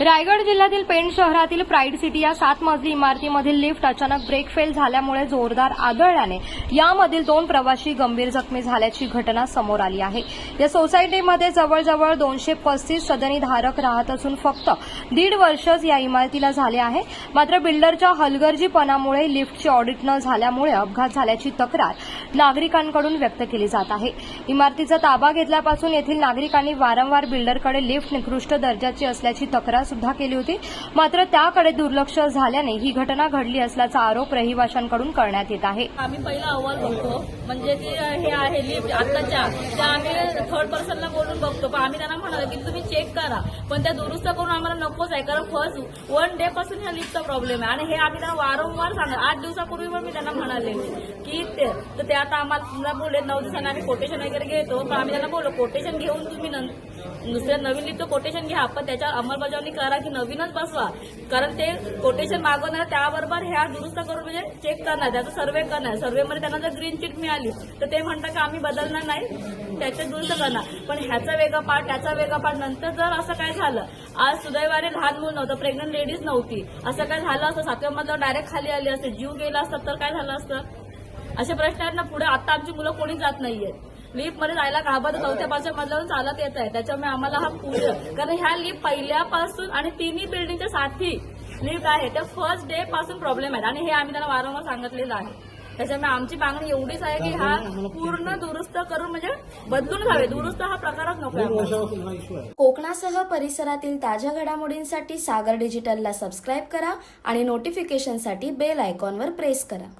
रायगड जिल्ह्यातील पेण शहरातील pride city या सात मजली इमारतीमधील लिफ्ट अचानक ब्रेक फेल झाल्यामुळे जोरदार आदळल्याने यामधील दोन प्रवासी गंभीर जखमी झाल्याची घटना समोर आली आहे. या सोसायटीमध्ये जवळजवळ दोनशे पस्तीस सदनी धारक राहत असून फक्त दीड वर्षच या इमारतीला झाले आहे. मात्र बिल्डरच्या हलगर्जीपणामुळे लिफ्टची ऑडिट न झाल्यामुळे अपघात झाल्याची तक्रार नागरिकांकडून व्यक्त केली जात आहे. इमारतीचा ताबा घेतल्यापासून येथील नागरिकांनी वारंवार बिल्डरकडे लिफ्ट निकृष्ट दर्जाची असल्याची तक्रार सुद्धा केली होती. मात्र त्याकडे दुर्लक्ष झाल्याने ही घटना घडली असल्याचा आरोप रहिवाशांकडून करण्यात येत आहे. आम्ही पहिला अहवाल बघतो. म्हणजे की हे आहे लिफ्ट आताच्या त्या आम्ही थर्ड पर्सनला बोलून बघतो. पण आम्ही त्यांना म्हणालो की तुम्ही चेक करा. पण त्या दुरुस्त करून आम्हाला नकोच आहे. कारण फर्स्ट वन डे पासून ह्या लिफ्टचा प्रॉब्लेम आहे. आणि हे आम्ही त्यांना वारंवार सांगा आठ दिवसापूर्वी पण मी त्यांना म्हणाले की ते तर ते आता आम्हाला बोलले नऊ दिवसांनी आम्ही कोटेशन वगैरे घेतो. पण आम्ही त्यांना बोललो कोटेशन घेऊन तुम्ही दुसऱ्या नवीन लिफ्ट कोटेशन घ्या. पण त्याच्या अंमलबजावणी करा की नवीनच बसवा. कारण ते कोटेशन मागवणार त्याबरोबर ह्या दुरुस्त करून म्हणजे चेक करणार त्याचा सर्वे करणार. सर्वेमध्ये त्यांना जर ग्रीन चिट मिळाली तर ते म्हणतात की आम्ही बदलणार नाही त्याचे दुरुस्त करणार. पण ह्याचा वेगळा पार्ट त्याचा वेगळा पार्ट नंतर जर असं काय झालं आज सुदैवाने लहान मूल नव्हतं प्रेग्नंट लेडीज नव्हती. असं काय झालं असतं सातव्या मधलं डायरेक्ट खाली आली असते जीव गेला असतं तर काय झालं असतं? असे प्रश्न आहेत ना पुढे आता आमची मुलं कोणी जात नाहीयेत. लिफ्टमध्ये जायला घाबरत. चौथ्या पाचव्या मजल्यावरून चालत येत आहे. त्याच्यामुळे आम्हाला हा पुढे कारण ह्या लिफ्ट पहिल्यापासून आणि तिन्ही बिल्डिंगच्या साथी लिफ्ट आहे. त्या फर्स्ट डे पासून प्रॉब्लेम आहेत. आणि हे आम्ही त्यांना वारंवार सांगितलेलं आहे. त्याच्यामुळे आमची मागणी एवढीच आहे की हा पूर्ण दुरुस्त करून म्हणजे बदलून जावे दुरुस्त हा प्रकारच नको आहे. कोकणासह परिसरातील ताज्या घडामोडींसाठी सागर डिजिटलला सबस्क्राईब करा आणि नोटिफिकेशनसाठी बेल आयकॉनवर प्रेस करा.